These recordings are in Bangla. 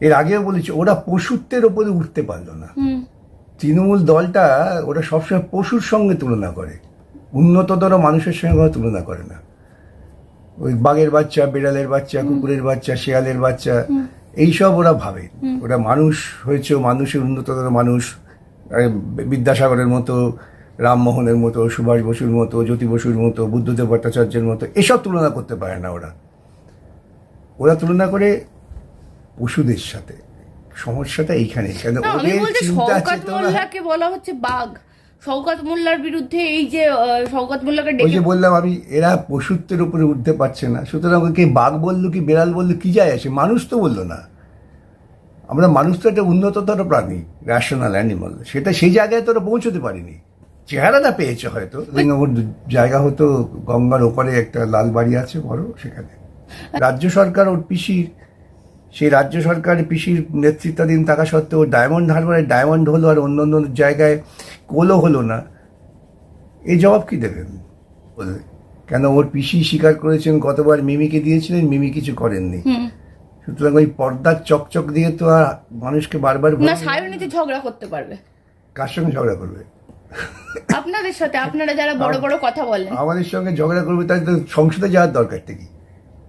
এর আগেও বলেছি ওরা পশুত্বের ওপরে উঠতে পারল না। তৃণমূল দলটা ওরা সবসময় পশুর সঙ্গে তুলনা করে। উন্নততর মানুষের সঙ্গে ওরা তুলনা করে না। ওই বাঘের বাচ্চা বিড়ালের বাচ্চা কুকুরের বাচ্চা শেয়ালের বাচ্চা এইসব ওরা ভাবে। ওরা মানুষ হয়েছে মানুষের উন্নততর মানুষ। বিদ্যাসাগরের মতো রামমোহনের মতো সুভাষ বসুর মতো জ্যোতি বসুর মতো বুদ্ধদেব ভট্টাচার্যের মতো এসব তুলনা করতে পারে না ওরা। ওরা তুলনা করে পশুদের সাথে। সমস্যাটা এইখানে। কেন ওদের চিন্তা চেতনা। বলা হচ্ছে বাঘ। শওকত মোল্লার বিরুদ্ধে এই যে শওকত মোল্লাকে ওই যে বললাম আমি এরা পশুত্বের উপরে উঠতে পারছে না। সুতরাং ওকে বাঘ বলল কি বেড়াল বলল কি যায় আসে? মানুষ তো বলল না। আমরা মানুষ তো একটা উন্নততর প্রাণী র্যাশনাল অ্যানিমাল সেটা সেই জায়গায় তো ওরা পৌঁছতে পারিনি। চেহারাটা পেয়েছে হয়তো। ওর জায়গা হতো গঙ্গার ওপারে একটা লাল বাড়ি আছে বড় সেখানে। রাজ্য সরকার ওর পিসির সেই রাজ্য সরকার পিসির নেতৃত্বাধীন থাকা সত্ত্বেও ডায়মন্ড হারবারে ডায়মন্ড হলো আর অন্য অন্য জায়গায় কোলও হলো না। এই জবাব কি দেবেন? কেন ওর পিসি স্বীকার করেছেন গতবার মিমিকে দিয়েছিলেন মিমি কিছু করেননি। সুতরাং ওই পর্দার চকচক দিয়ে তো আর মানুষকে বারবার না সায়নীতে ঝগড়া করতে পারবে। কার সঙ্গে ঝগড়া করবে? আপনাদের সাথে আপনারা যারা বড় বড় কথা বলেন। আমাদের সঙ্গে ঝগড়া করবে তাই তো সংসদে যাওয়ার দরকারটা কি?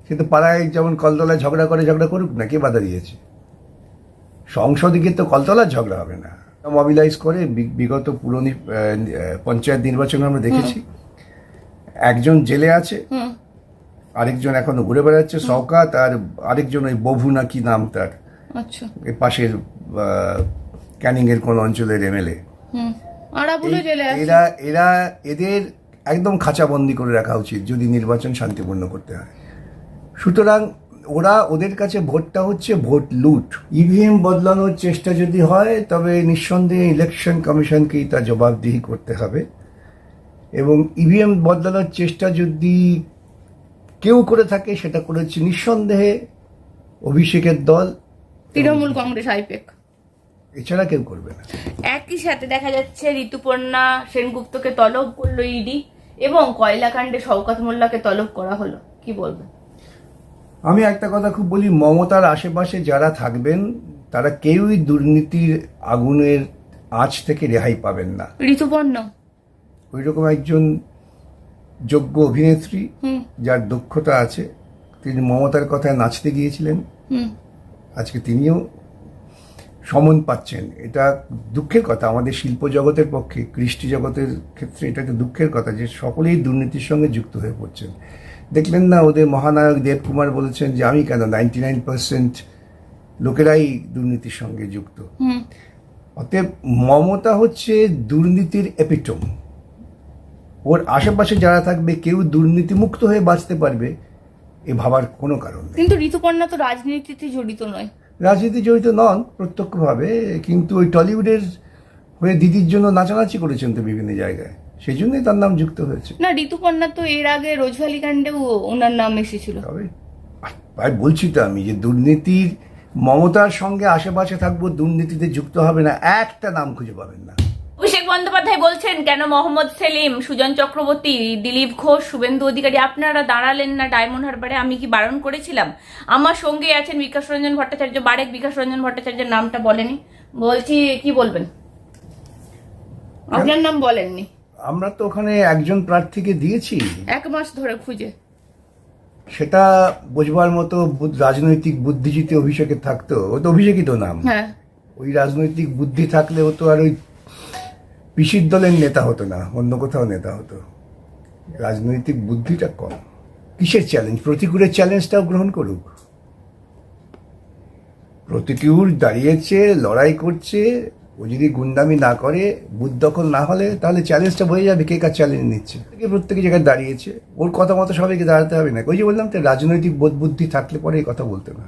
সে তো পাড়ায় যেমন কলতলায় ঝগড়া করে ঝগড়া করুক না কে বাধা দিয়েছে? সংসদে গিয়ে তো কলতলার ঝগড়া হবে না। মবিলাইজ করে বিগত পুরনি পঞ্চায়েত নির্বাচনে আমরা দেখেছি। একজন জেলে আছে আরেকজন এখনও ঘুরে বেড়াচ্ছে শওকাত আর আরেকজন ওই বভু না কি নাম তার। আচ্ছা। পাশের ক্যানিং এর কোন অঞ্চলের এমএলএ এরা এরা এদের একদম খাঁচাবন্দি করে রাখা উচিত যদি নির্বাচন শান্তিপূর্ণ করতে হয়। সুতরাং ওরা ওদের কাছে ভোটটা হচ্ছে ভোট লুট। ইভিএম বদলানোর চেষ্টা যদি হয় তবে নিঃসন্দেহে ইলেকশন কমিশনকেই তা জবাবদিহি করতে হবে। এবং ইভিএম বদলানোর চেষ্টা যদি কেউ করে থাকে সেটা করেছে নিঃসন্দেহে অভিষেকের দল। তৃণমূল কংগ্রেস আইপেক। এছাড়া কেউ করবে না। একই সাথে দেখা যাচ্ছে ঋতুপর্ণা সেনগুপ্তকে তলব করল ইডি এবং কয়লাকাণ্ডে শওকত মোল্লাকে তলব করা হলো। কি বলবেন? আমি একটা কথা খুব বলি মমতার আশেপাশে যারা থাকবেন তারা কেউই দুর্নীতির আগুনের আঁচ থেকে রেহাই পাবেন না। ঋতুপর্ণা। ওই রকম একজন যোগ্য অভিনেত্রী যার দক্ষতা আছে তিনি মমতার কথায় নাচতে গিয়েছিলেন। আজকে তিনিও সমন পাচ্ছেন। এটা দুঃখের কথা আমাদের শিল্প জগতের পক্ষে কৃষ্টি জগতের ক্ষেত্রে এটা একটা দুঃখের কথা যে সকলেই দুর্নীতির সঙ্গে যুক্ত হয়ে পড়ছেন। দেখলেন না ওদের মহানায়ক দেবকুমার বলেছেন যে আমি কেন? নাইনটি নাইন পার্সেন্ট লোকেরাই দুর্নীতির সঙ্গে যুক্ত। অতএব মমতা হচ্ছে দুর্নীতির এপিটম। ওর আশেপাশে যারা থাকবে কেউ দুর্নীতিমুক্ত হয়ে বাঁচতে পারবে এ ভাবার কোনো কারণ নেই। কিন্তু ঋতুপর্ণা তো রাজনীতিতে জড়িত নয়। রাজনীতি জড়িত নন প্রত্যক্ষভাবে কিন্তু ওই টলিউডের হয়ে দিদির জন্য নাচানাচি করেছেন তো বিভিন্ন জায়গায়। সেই জন্যই তার নাম যুক্ত হয়েছে। না ঋতুপর্ণা তো এর আগে রোজভ্যালি কাণ্ডেও ওনার নাম এসেছিল। তবে ভাই বলছি তো আমি যে দুর্নীতির মমতার সঙ্গে আশেপাশে থাকব দুর্নীতিতে যুক্ত হবে না একটা নাম খুঁজে পাবেন না। অভিষেক বন্দ্যোপাধ্যায় বলছেন কেন মোহাম্মদ সেলিম সুজন চক্রবর্তী দিলীপ ঘোষ শুভেন্দু অধিকারী আপনারা দাঁড়ালেন না ডায়মন্ড হারবারে আমি কি বারণ করেছিলাম? আমার সঙ্গে আছেন বিকাশ রঞ্জন ভট্টাচার্য বারেক বিকাশ রঞ্জন ভট্টাচার্যের নামটা বলেনি। বলছি কি বলবেন? আপনার নাম বলেননি। আমরা তো ওখানে একজন প্রার্থীকে দিয়েছি। এক মাস ধরে খুঁজে। সেটা বোঝবার মতো রাজনৈতিক বুদ্ধিজিতে অভিষেকে থাকতো। ও তো অভিষেকই তো নাম। হ্যাঁ। ওই রাজনৈতিক বুদ্ধি থাকলে ও তো আর ওই পিসির দলের নেতা হতো না অন্য কোথাও নেতা হতো। রাজনৈতিক বুদ্ধিটা কম। কিসের চ্যালেঞ্জ প্রতিকূলের চ্যালেঞ্জটাও গ্রহণ করুক। প্রতিকূল দাঁড়িয়েছে লড়াই করছে ও যদি গুন্ডামি না করে বুথ দখল না হলে তাহলে চ্যালেঞ্জটা হয়ে যাবে কে কার চ্যালেঞ্জ নিচ্ছে। প্রত্যেকে প্রত্যেকে জায়গায় দাঁড়িয়েছে। ওর কথা মতো সবাইকে দাঁড়াতে হবে না। ওই যে বললাম তো রাজনৈতিক বোধ বুদ্ধি থাকলে পরে এই কথা বলতে না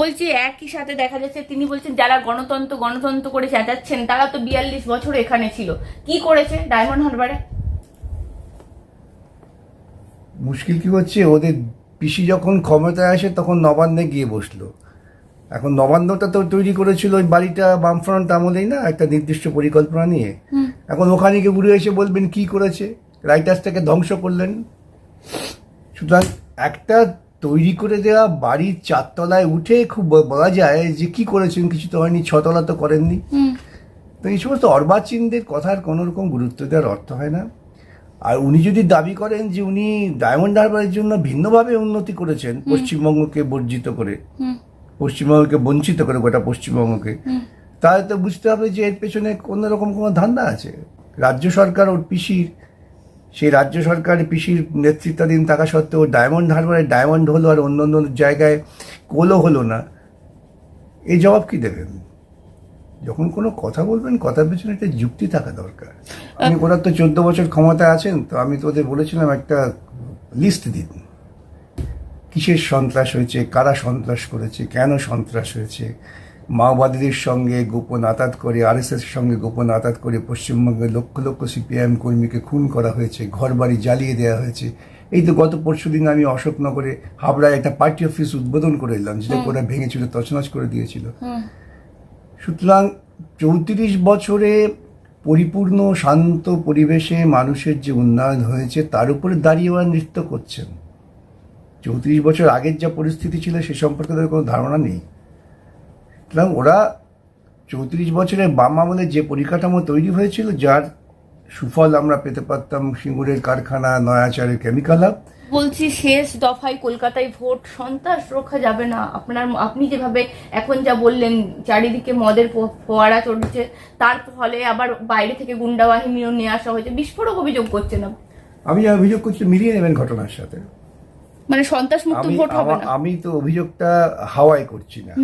বলছি একই সাথে দেখা যাচ্ছে তিনি বলছেন যারা গণতন্ত্র গণতন্ত্র করে চেঁচাচ্ছেন তারা তো বিয়াল্লিশ বছর এখানে ছিল। কি করেছে ডায়মন্ড হারবারে? মুশকিল কি হচ্ছে? ওদের পিসি যখন ক্ষমতায় আসে তখন নবান্নে গিয়ে বসল। এখন নবান্নটা তো তৈরি করেছিল ওই বাড়িটা বামফ্রন্ট আমলেই না একটা নির্দিষ্ট পরিকল্পনা নিয়ে। এখন ওখানে গিয়ে উড়ে এসে বলবেন কি করেছে? রাইটার্সটাকে ধ্বংস করলেন। সুতরাং একটা তৈরি করে দেওয়া বাড়ির চারতলায় উঠে খুব বলা যায় যে কি করেছেন কিছু তো হয়নি ছতলা তো করেননি। তো এই সমস্ত অর্বাচীনদের কথার কোনো রকম গুরুত্ব দেওয়ার অর্থ হয় না। আর উনি যদি দাবি করেন যে উনি ডায়মন্ড হারবারের জন্য ভিন্নভাবে উন্নতি করেছেন পশ্চিমবঙ্গকে বর্জিত করে পশ্চিমবঙ্গকে বঞ্চিত করে গোটা পশ্চিমবঙ্গকে। তাহলে তো বুঝতে হবে যে এর পেছনে কোনো রকম কোনো ধান্দা আছে। রাজ্য সরকার ওর পিসির সেই রাজ্য সরকার পিসির নেতৃত্বাধীন থাকা সত্ত্বেও ডায়মন্ড হারবারে ডায়মন্ড হলো আর অন্য অন্য জায়গায় কোলও হলো না। এই জবাব কি দেবেন? যখন কোনো কথা বলবেন কথার পেছনে একটা যুক্তি থাকা দরকার। আমি ওরা তো চোদ্দ বছর ক্ষমতায় আছেন তো আমি তো ওদের বলেছিলাম একটা লিস্ট দিন। কিসের সন্ত্রাস হয়েছে কারা সন্ত্রাস করেছে কেন সন্ত্রাস হয়েছে? মাওবাদীদের সঙ্গে গোপন আতাত করে আরএসএস সঙ্গে গোপন আতাত করে পশ্চিমবঙ্গে লক্ষ লক্ষ সিপিআইএম কর্মীকে খুন করা হয়েছে ঘরবাড়ি জ্বালিয়ে দেওয়া হয়েছে। এই তো গত পরশুদিন আমি অশোকনগরে হাবড়ায় একটা পার্টি অফিস উদ্বোধন করে এলাম যেটা ওরা ভেঙেছিল তছনছ করে দিয়েছিল। সুতরাং চৌত্রিশ বছরে পরিপূর্ণ শান্ত পরিবেশে মানুষের যে উন্নয়ন হয়েছে তার উপরে দাঁড়িয়ে ওরা নৃত্য করছেন। চৌত্রিশ বছর আগের যা পরিস্থিতি ছিল সে সম্পর্কে তাদের কোনো ধারণা নেই। সুতরাং ওরা চৌত্রিশ বছরের বাম আমলে যে পরিকাঠামো তৈরি হয়েছিল যার সুফল আমরা পেতে পারতাম সিঙ্গুরের কারখানা নয়াচারের কেমিক্যাল হাব বলছি শেষ দফায় কলকাতায় ভোট সন্ত্রাস রক্ষা যাবে না। আপনার আপনি যেভাবে এখন যা বললেন চারিদিকে মদের ফোয়ারা চলছে তার ফলে আবার বাইরে থেকে গুন্ডা বাহিনীও নিয়ে আসা হয়েছে। বিস্ফোরক অভিযোগ করছেন আপনি। আমি যা অভিযোগ করছি মিলিয়ে নেবেন ঘটনার সাথে। মানে সন্ত্রাস মুক্ত ভোট হবে না। আমি তো অভিযোগটা হাওয়ায় করছি না।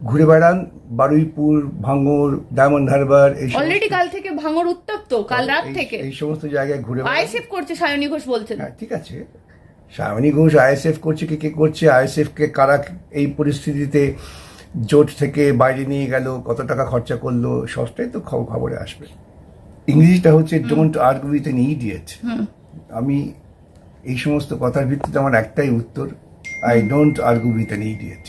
ঘুরে বেড়ান বারুইপুর ভাঙর ডায়মন্ড হারবার এই অলরেডি কাল থেকে ভাঙর উত্তপ্ত কাল রাত থেকে। এই সমস্ত জায়গায় ঘুরে আইএসএফ করছে সায়নী ঘোষ বলছেন। হ্যাঁ ঠিক আছে। সায়নী ঘোষ আইএসএফ করছে কে কে করছে আইএসএফ কে কারা এই পরিস্থিতিতে জোট থেকে বাইরে নিয়ে গেল কত টাকা খরচা করল সবটাই তো খব- খবরে আসবে। ইংরেজিটা হচ্ছে don't argue with an idiot আমি এই সমস্ত কথার ভিত্তিতে আমার একটাই উত্তর I don't argue with an idiot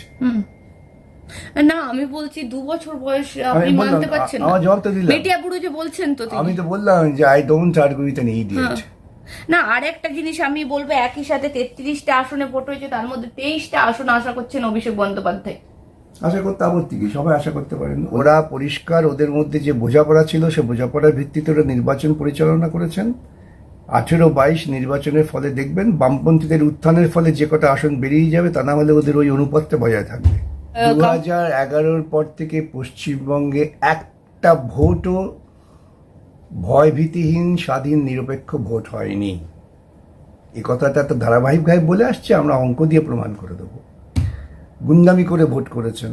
না আমি বলছি দু বছর বয়স আপনি মানতে পারছেন আমার জবাব তো দিলাম। মেটিয়া বুড়ো যে বলছেন তো আমি তো বললাম যে I don't argue with an idiot. না আর একটা জিনিস আমি বলব একই সাথে তেত্রিশটা আসনে ভোট হয়েছে তার মধ্যে তেইশটা আসন আশা করছেন অভিষেক বন্দ্যোপাধ্যায়। আশা করতে আপত্তি কি? সবাই আশা করতে পারেন। ওরা পরিষ্কার ওদের মধ্যে যে বোঝাপড়া ছিল সে বোঝাপড়ার ভিত্তিতে ওরা নির্বাচন পরিচালনা করেছেন। আঠেরো বাইশ নির্বাচনের ফলে দেখবেন বামপন্থীদের উত্থানের ফলে যে কটা আসন বেরিয়ে যাবে তা না হলে ওদের ওই অনুপাতটা বজায় থাকবে। দু হাজার এগারোর পর থেকে পশ্চিমবঙ্গে একটা ভোটও ভয়ভীতিহীন স্বাধীন নিরপেক্ষ ভোট হয়নি। এই কথাটা তো ধারাবাহিকভাবে বলে আসছে আমরা অঙ্ক দিয়ে প্রমাণ করে দেবো। গুন্ডামি করে ভোট করেছেন।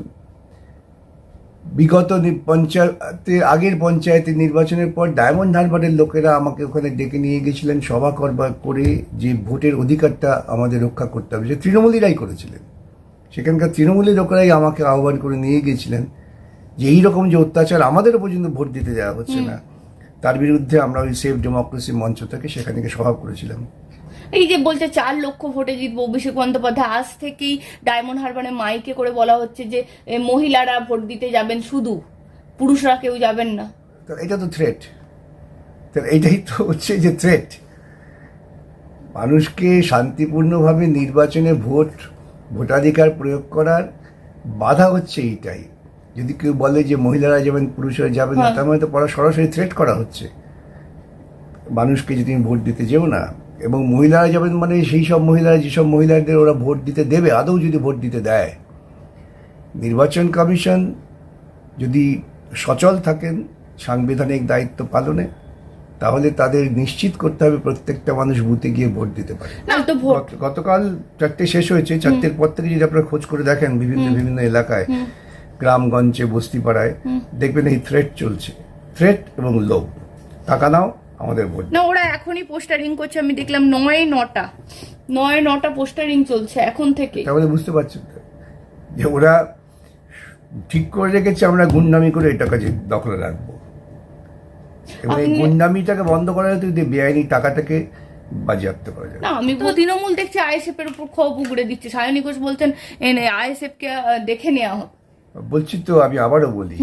বিগত নি- পঞ্চায়েতে আগের পঞ্চায়েতের নির্বাচনের পর ডায়মন্ড হারবারের লোকেরা আমাকে ওখানে ডেকে নিয়ে গেছিলেন সভা করবার করে যে ভোটের অধিকারটা আমাদের রক্ষা করতে হবে। যে তৃণমূলীরাই করেছিলেন। সেখানকার তৃণমূলের লোকেরাই আমাকে আহ্বান করে নিয়ে গেছিলেন যে এই রকম যে অত্যাচার আমাদেরও পর্যন্ত ভোট দিতে দেওয়া হচ্ছে না তার বিরুদ্ধে আমরা ওই সেফ ডেমোক্রেসি মঞ্চ থেকে সেখানে গিয়ে সভা করেছিলাম। এই যে বলছে চার লক্ষ ভোটে জিতবো অভিষেক বন্দ্যোপাধ্যায়। আজ থেকেই ডায়মন্ড হারবারে মাইকে করে বলা হচ্ছে যে মহিলারা ভোট দিতে যাবেন শুধু পুরুষরা কেউ যাবেন না। এটা তো থ্রেট তো এইটাই তো হচ্ছে যে থ্রেট মানুষকে শান্তিপূর্ণভাবে নির্বাচনে ভোট ভোটাধিকার প্রয়োগ করার বাধা হচ্ছে এইটাই। যদি কেউ বলে যে মহিলারা যাবেন পুরুষরা যাবেন না হ্যাঁ। তার মানে তো পড়া সরাসরি থ্রেট করা হচ্ছে। মানুষকে যদি ভোট দিতে যেও না এবং মহিলারা যাবেন মানে সেই সব মহিলারা যেসব মহিলাদের ওরা ভোট দিতে দেবে আদৌ যদি ভোট দিতে দেয়। নির্বাচন কমিশন যদি সচল থাকেন সাংবিধানিক দায়িত্ব পালনে তাহলে তাদের নিশ্চিত করতে হবে প্রত্যেকটা মানুষ বুথে গিয়ে ভোট দিতে পারে। গতকাল চারটে শেষ হয়েছে চারটের পর থেকে যদি আপনারা খোঁজ করে দেখেন বিভিন্ন বিভিন্ন এলাকায় গ্রামগঞ্জে বস্তিপাড়ায় দেখবেন এই থ্রেট চলছে। থ্রেট এবং লোভ। টাকা নাও আমাদের ভোট না ওরা এখনই পোস্টারিং করছে আমি দেখলাম নয় নটা। নয় নটা পোস্টারিং চলছে এখন থেকে। তাহলে বুঝতে পারছেন তো যে ওরা ঠিক করে রেখেছে আমরা গুন্ডামি করে এটা কাজে দখলে রাখব। এবং এই গুন্ডামিটাকে বন্ধ করা যেত যদি বেআইনি টাকাটাকে বাজেয়াপ্ত করা যায়। না আমি তো তৃণমূল দেখছি আইএসএফ এর উপর ক্ষোভ উগড়ে দিচ্ছে। সায়নী ঘোষ বলছেন আইএসএফ কে দেখে নেওয়া হোক। বলছি তো আমি আবারও বলি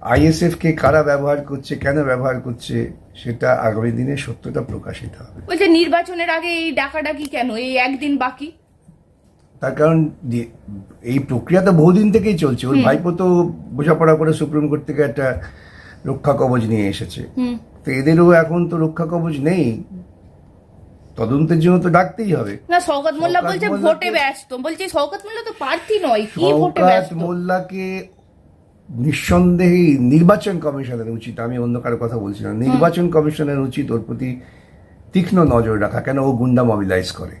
হুম আইএসএফ কে কারা ব্যবহার করছে কেন ব্যবহার করছে সেটা আগামী দিনে সত্যতা প্রকাশিত হবে। বলছে নির্বাচনের আগে এই ডাকাডাকি কেন? এই একদিন বাকি। তার কারণ এই প্রক্রিয়া তো বহুদিন থেকেই চলছে। ওর ভাইপো তো বোঝাপড়া করে সুপ্রিম কোর্ট থেকে একটা রক্ষা কবচ নিয়ে এসেছে। তো এদেরও এখন তো রক্ষা কবচ নেই। তদন্তের জন্য তো ডাকতেই হবে। না শওকত মোল্লা বলছে ভোটে ব্যস্ত। বলছে শওকত মোল্লা তো প্রার্থী নয়। কি ভোটে ব্যস্ত? মোল্লাকে নিঃসন্দেহে নির্বাচন কমিশনের উচিত আমি অন্য কারও কথা বলছি না নির্বাচন কমিশনের উচিত ওর প্রতি তীক্ষ্ণ নজর রাখা কেন ও গুন্ডা মবিলাইজ করে?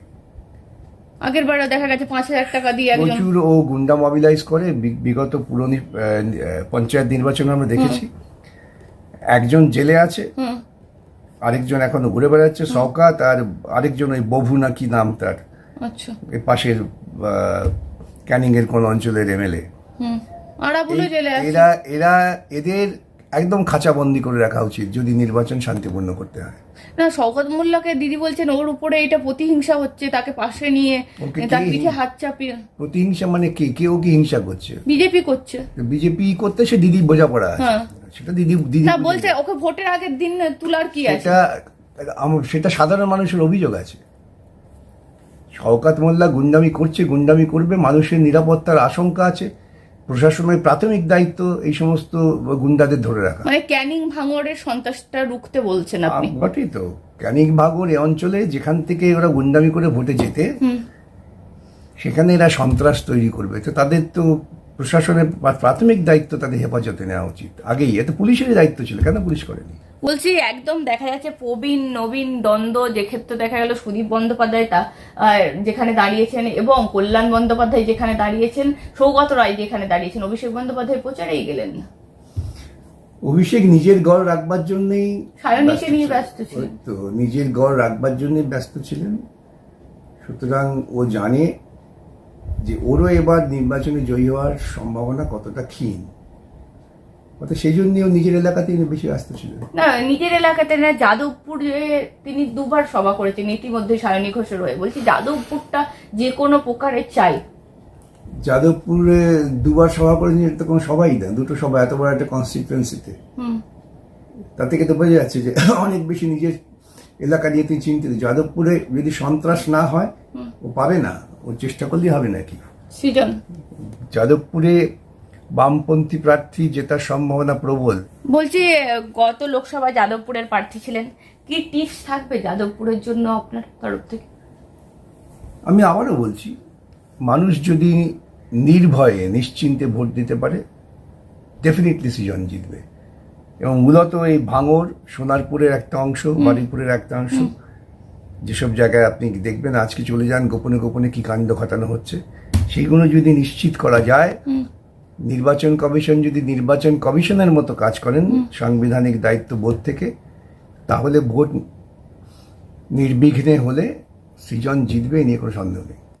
আগের বারও দেখা গেছে পাঁচ হাজার টাকা দিয়ে একজন প্রচুর ও গুন্ডা মবিলাইজ করে বিগত পুর নি- আহ, পঞ্চায়েত নির্বাচনে আমরা দেখেছি। একজন জেলে আছে আরেকজন এখনও ঘুরে বেড়াচ্ছে শওকাত আর আরেকজন ওই বভু না কি নাম তার আচ্ছা। পাশের ক্যানিং এর কোন অঞ্চলের এমএলএ এরা এরা এদের একদম খাঁচাবন্দি করে রাখা উচিত যদি নির্বাচন শান্তিপূর্ণ করতে হয়। না শওকত মোল্লাকে দিদি বলছেন ওর উপরে এটা প্রতিহিংসা হচ্ছে তাকে পাশে নিয়ে তার পিঠে হাত চাপিয়ে প্রতিহিংসা মানে কে? কেউ কি হিংসা করছে? বিজেপি করছে। বিজেপি করতে সে দিদি বোঝাপড়া হ্যাঁ। সেটা দিদি দিদি না বলছে ওকে ভোটের আগের দিন তুলার কি আছে? সেটা সেটা সাধারণ মানুষের অভিযোগ আছে। শওকাত মোল্লা গুন্ডামি করছে গুন্ডামি করবে মানুষের নিরাপত্তার আশঙ্কা আছে। প্রশাসনের প্রাথমিক দায়িত্ব এই সমস্ত গুন্ডাদের ধরে রাখা। মানে ক্যানিং ভাঙড়ের সন্ত্রাসটা রুখতে বলছেন আপনি? বটেই তো। ক্যানিং ভাঙর এ অঞ্চলে যেখান থেকে ওরা গুন্ডামি করে ভোটে যেতে সেখানে এরা সন্ত্রাস তৈরি করবে। তো তাদের তো প্রশাসনের প্রাথমিক দায়িত্ব তাদের হেফাজতে নেওয়া উচিত। আগেই এত পুলিশেরই দায়িত্ব ছিল কেন পুলিশ করেনি? বলছি একদম দেখা যাচ্ছে প্রবীণ নবীন দ্বন্দ্ব যে ক্ষেত্রে দেখা গেল সুদীপ বন্দ্যোপাধ্যায় তা যেখানে দাঁড়িয়েছেন এবং কল্যাণ বন্দ্যোপাধ্যায় যেখানে দাঁড়িয়েছেন সৌগত রায় যেখানে দাঁড়িয়েছেন অভিষেক বন্দ্যোপাধ্যায় প্রচারেই গেলেন না। অভিষেক নিজের গড় রাখবার জন্যই সায়নীকে নিয়ে ব্যস্ত ছিলেন। তো নিজের গড় রাখবার জন্যই ব্যস্ত ছিলেন। সুতরাং ও জানে যে ওরও এবার নির্বাচনে জয়ী হওয়ার সম্ভাবনা কতটা ক্ষীণ। অর্থাৎ সেই জন্যই ও নিজের এলাকাতেই বেশি ব্যস্ত ছিলেন। না নিজের এলাকাতে না যাদবপুরে তিনি দুবার সভা করেছেন ইতিমধ্যে সায়নী ঘোষের হয়ে। বলছি যাদবপুরটা যে কোনো প্রকারের চাই। যাদবপুরে দুবার সভা করেছেন এটা তো কোনো সবাই না দুটো সভা এত বড় একটা কনস্টিটুয়েন্সিতে তা থেকে তো বোঝা যাচ্ছে যে অনেক বেশি নিজের এলাকা নিয়ে তিনি চিন্তিত। যাদবপুরে যদি সন্ত্রাস না হয় ও পাবে না ও চেষ্টা করলেই হবে নাকি? সৃজন। যাদবপুরে বামপন্থী প্রার্থী জেতার সম্ভাবনা প্রবল। বলছি গত লোকসভা যাদবপুরের প্রার্থী ছিলেন। কি টিপস থাকবে যাদবপুরের জন্য আপনার তরফ থেকে? আমি আবারও বলছি মানুষ যদি নির্ভয়ে নিশ্চিন্তে ভোট দিতে পারে ডেফিনেটলি সিজন জিতবে। এবং মূলত এই ভাঙর সোনারপুরের একটা অংশ বারুইপুরের একটা অংশ যেসব জায়গায় আপনি দেখবেন আজকে চলে যান গোপনে গোপনে কি কাণ্ড ঘটানো হচ্ছে সেইগুলো যদি নিশ্চিত করা যায় নির্বাচন কমিশন যদি নির্বাচন কমিশনের মতো কাজ করেন সাংবিধানিক দায়িত্ব বোধ থেকে তাহলে ভোট নির্বিঘ্নে হলে সৃজন জিতবে এ নিয়ে কোনো সন্দেহ নেই।